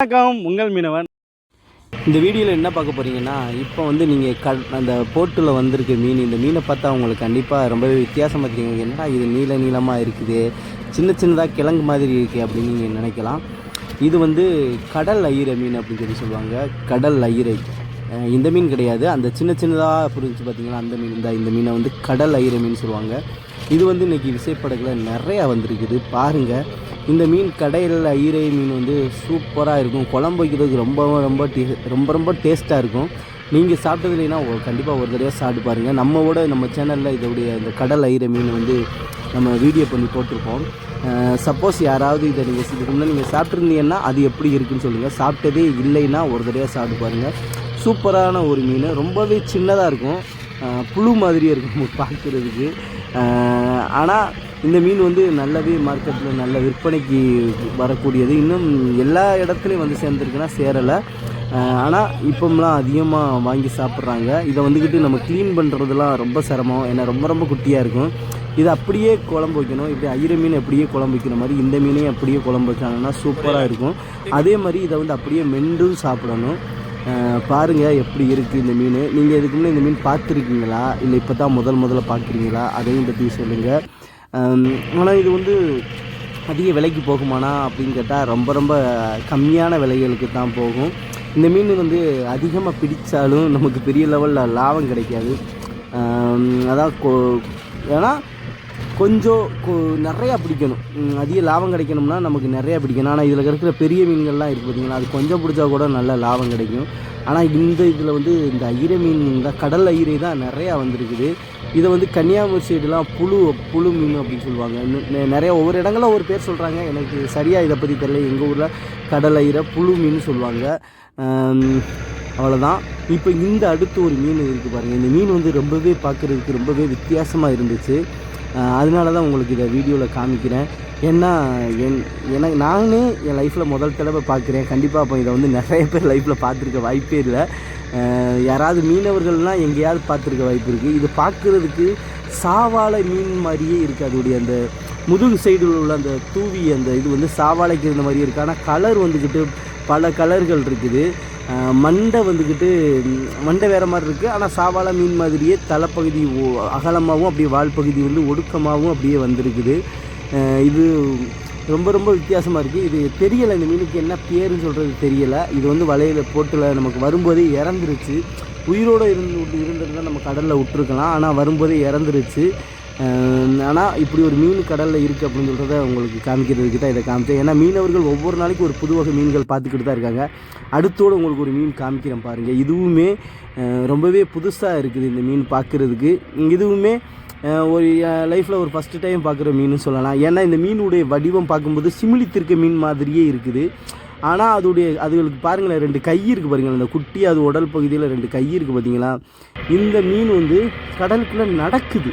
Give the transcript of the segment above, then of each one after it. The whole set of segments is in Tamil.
வணக்கம் உங்கள் மீனவன். இந்த வீடியோவில் என்ன பார்க்க போகிறீங்கன்னா இப்போ வந்து நீங்கள் க அந்த போட்டில் வந்திருக்க மீன் இந்த மீனை பார்த்தா உங்களுக்கு கண்டிப்பாக ரொம்பவே வித்தியாசமாக தெரியும். என்னடா இது நீல நீளமாக இருக்குது சின்ன சின்னதாக கிழங்கு மாதிரி இருக்குது அப்படின்னு நீங்கள் நினைக்கலாம். இது வந்து கடல் ஐயிரை மீன் அப்படின்னு சொல்லி சொல்லுவாங்க. கடல் ஐயிரை இந்த மீன் கிடையாது. அந்த சின்ன சின்னதாக புரிஞ்சு பார்த்தீங்களா அந்த மீன் தான். இந்த மீனை வந்து கடல் ஐயிற மீன் சொல்லுவாங்க. இது வந்து இன்றைக்கி விசைப்படகுல நிறையா வந்திருக்குது. பாருங்கள் இந்த மீன் கடையில் ஈரை மீன் வந்து சூப்பராக இருக்கும். குழம்பு வைக்கிறதுக்கு ரொம்ப ரொம்ப டே ரொம்ப ரொம்ப டேஸ்ட்டாக இருக்கும். நீங்கள் சாப்பிட்டது இல்லைன்னா கண்டிப்பாக ஒரு தடவை சாப்பிட்டு பாருங்கள் நம்மவோட நம்ம சேனலில் இதோடைய இந்த கடல் ஐரை மீன் வந்து நம்ம வீடியோ பண்ணி போட்டிருப்போம் சப்போஸ் யாராவது இதை நீங்கள் இதுக்கு முன்னாடி நீங்கள் சாப்பிட்ருந்தீங்கன்னா அது எப்படி இருக்குன்னு சொல்லுங்கள் சாப்பிட்டதே இல்லைன்னா ஒரு தடவை சாப்பிட்டு பாருங்கள் சூப்பரான ஒரு மீன். ரொம்பவே சின்னதாக இருக்கும். புழு மாதிரியே இருக்கும் பார்க்குறதுக்கு ஆனால் இந்த மீன் வந்து நல்லாவே மார்க்கெட்டில் நல்ல விற்பனைக்கு வரக்கூடியது. இன்னும் எல்லா இடத்துலையும் வந்து சேர்ந்துருக்குன்னா சேரலை. ஆனால் இப்போம்லாம் அதிகமாக வாங்கி சாப்பிட்றாங்க. இதை வந்துக்கிட்டு நம்ம க்ளீன் பண்ணுறதுலாம் ரொம்ப சிரமம். ஏன்னா ரொம்ப ரொம்ப குட்டியாக இருக்கும். இதை அப்படியே குழம்பு வைக்கணும். இப்படி ஐயிர மீன் அப்படியே குழம்பு வைக்கிற மாதிரி இந்த மீனையும் அப்படியே குழம்பு வச்சாங்கன்னா சூப்பராக இருக்கும். அதே மாதிரி இதை வந்து அப்படியே மெண்டும் சாப்பிடணும். பாருங்கள் எப்படி இருக்குது இந்த மீன். நீங்கள் இதுக்கு முன்னே இந்த மீன் பார்த்துருக்கீங்களா? இல்லை இப்போ தான் முதல் முதல்ல பார்க்குறீங்களா? அதையும் பற்றி சொல்லுங்கள் ஆனால் இது வந்து அதிக விலைக்கு போகுமானா அப்படின்னு கேட்டால் ரொம்ப ரொம்ப கம்மியான விலைகளுக்கு தான் போகும். இந்த மீன் வந்து அதிகமாக பிடித்தாலும் நமக்கு பெரிய லெவலில் லாபம் கிடைக்காது. அதான் கொ- ஏன்னா கொஞ்சம் கொ- நிறையா பிடிக்கணும். அதிக லாபம் கிடைக்கணும்னா நமக்கு நிறையா பிடிக்கணும். ஆனால் இதில் இருக்கிற பெரிய மீன்கள்லாம் இருக்குது பார்த்தீங்கன்னா அது கொஞ்சம் பிடிச்சா கூட நல்ல லாபம் கிடைக்கும். ஆனால் இந்த இதில் வந்து இந்த ஐர மீன் தான் கடல் ஐரை தான் நிறையா வந்திருக்குது. இதை வந்து கன்னியாகுமரி சைடுலாம் புழு புழு மீன் அப்படின்னு சொல்லுவாங்க. இன்னும் நிறைய ஒவ்வொரு இடங்களில் ஒரு பேர் சொல்கிறாங்க எனக்கு சரியாக இதை பற்றி தெரியல. எங்கள் ஊரில் கடல் ஐரை புழு மீன் சொல்லுவாங்க. அவ்வளோதான் இப்போ இந்த அடுத்து ஒரு மீன் இருக்குது பாருங்கள் இந்த மீன் வந்து ரொம்பவே பார்க்குறதுக்கு ரொம்பவே வித்தியாசமாக இருந்துச்சு. அதனால தான் உங்களுக்கு இதை வீடியோவில் காமிக்கிறேன். ஏன்னா என் எனக்கு நானே என் லைஃப்பில் முதல் தடவை பார்க்குறேன். கண்டிப்பாக அப்போ இதை வந்து நிறைய பேர் லைஃப்பில் பார்த்துருக்க வாய்ப்பே இல்லை. யாராவது மீனவர்கள்லாம் எங்கேயாவது பார்த்துருக்க வாய்ப்பு இருக்குது இது பார்க்குறதுக்கு சாவாழை மீன் மாதிரியே இருக்குது அதோடைய அந்த முதுகு சைடில் உள்ள அந்த தூவி அந்த இது வந்து சாவாழைக்கு இருந்த மாதிரியே இருக்குது ஆனால் கலர் வந்துக்கிட்டு பல கலர்கள் இருக்குது. மண்டை வந்துக்கிட்டு மண்டை வேறு மாதிரி இருக்குது ஆனால் சாவாழை மீன் மாதிரியே தலைப்பகுதி ஓ- அகலமாகவும் அப்படியே வால் பகுதி வந்து ஒடுக்கமாகவும் அப்படியே வந்திருக்குது. இது ரொம்ப ரொம்ப வித்தியாசமாக இருக்குது இது தெரியலை இந்த மீனுக்கு என்ன பேருன்னு சொல்கிறது தெரியலை. இது வந்து வலையில் போட்டில் நமக்கு வரும்போதே இறந்துருச்சு. உயிரோடு இருந்து இருந்திருந்தால் நம்ம கடலில் விட்டுருக்கலாம். ஆனால் வரும்போதே இறந்துருச்சு. ஆனால் இப்படி ஒரு மீன் கடலில் இருக்குது அப்படின்னு சொல்கிறத உங்களுக்கு காமிக்கிறதுக்கு தான் இதை காமிச்சேன். ஏன்னா மீனவர்கள் ஒவ்வொரு நாளைக்கு ஒரு புது வகை மீன்கள் பார்த்துக்கிட்டு தான் இருக்காங்க. அடுத்தோடு உங்களுக்கு ஒரு மீன் காமிக்கிறேன் பாருங்கள் இதுவுமே ரொம்பவே புதுசாக இருக்குது இந்த மீன் பார்க்குறதுக்கு. இதுவுமே ஒரு லைஃப்பில் ஒரு ஃபஸ்ட்டு டைம் பார்க்குற மீன் சொல்லலாம். ஏன்னா இந்த மீனுடைய வடிவம் பார்க்கும்போது சிமிலித்திருக்க மீன் மாதிரியே இருக்குது. ஆனால் அதோடைய அதுகளுக்கு பாருங்களேன் ரெண்டு கை இருக்குது பாருங்களேன். அந்த குட்டி அது உடல் பகுதியில் ரெண்டு கை இருக்குது பார்த்தீங்களா இந்த மீன் வந்து கடலுக்குள்ளே நடக்குது.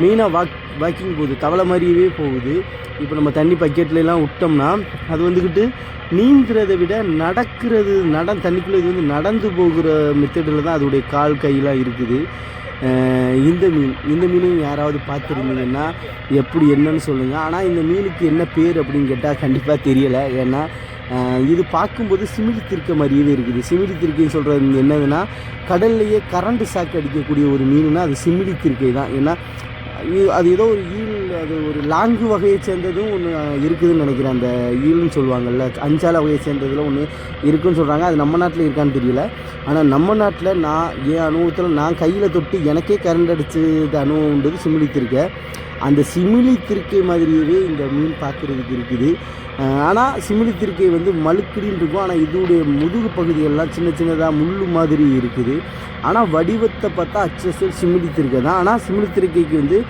மெயினாக வாக் வாக்கிங் போகுது. தவளை மாதிரியவே போகுது. இப்போ நம்ம தண்ணி பக்கெட்லலாம் விட்டோம்னா அது வந்துக்கிட்டு நீந்துறதை விட நடக்கிறது நட தண்ணிக்குள்ளே இது வந்து நடந்து போகிற மெத்தடில் தான் அதோடைய கால் கையெல்லாம் இருக்குது. இந்த மீன் இந்த மீனையும் யாராவது பார்த்துருந்தீங்கன்னா எப்படி என்னன்னு சொல்லுங்கள் ஆனால் இந்த மீனுக்கு என்ன பேர் அப்படின்னு கேட்டால் கண்டிப்பாக தெரியலை. ஏன்னா இது பார்க்கும்போது சிமிலி திருக்க மாதிரியே இருக்குது. சிமிலி திருக்கைன்னு சொல்கிறது என்னதுன்னா கடல்லையே கரண்ட் சாக்கு அடிக்கக்கூடிய ஒரு மீனுனா அது சிமிலி திருக்கை தான். ஏன்னா அது ஏதோ ஒரு ஈல் அது ஒரு லாங்கு வகையை சேர்ந்ததும் ஒன்று இருக்குதுன்னு நினைக்கிறேன். அந்த ஈல்னு சொல்லுவாங்கல்ல அஞ்சால வகையை சேர்ந்ததில் ஒன்று இருக்குதுன்னு சொல்கிறாங்க அது நம்ம நாட்டில் இருக்கான்னு தெரியல. ஆனால் நம்ம நாட்டில் நான் என் அனுபவத்தில் நான் கையில் தொட்டு எனக்கே கரண்ட் அடிச்சது அனுபவம்ன்றது சிமிலி திருக்கை அந்த சிமிலி திருக்கை மாதிரியவே இந்த மீன் பார்க்குறதுக்கு இருக்குது. ஆனால் சிமிலித்திருக்கை வந்து மழுக்குடின்னு இருக்கும். ஆனால் இதோடைய முதுகு பகுதியெல்லாம் சின்ன சின்னதாக முள் மாதிரி இருக்குது. ஆனால் வடிவத்தை பார்த்தா அச்சசல் சிமிலி திருக்கை தான். ஆனால் சிமிலி திருக்கைக்கு வந்து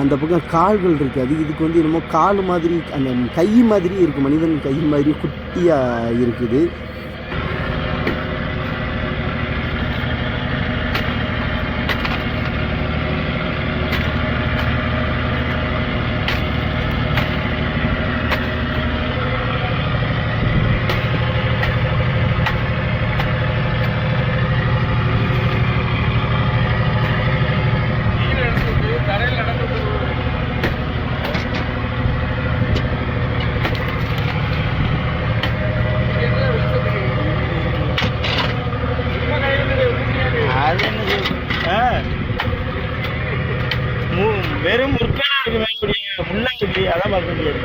அந்த பக்கம் கால்கள் இருக்காது இதுக்கு வந்து என்னமோ கால் மாதிரி அந்த கை மாதிரி இருக்குது மனிதன் கை மாதிரி குட்டியாக இருக்குது கீழே நடந்து வெறும் முற்களா இருக்கு மேலோடைய முள்ளா இருக்கு அதான் பார்க்க முடியாது.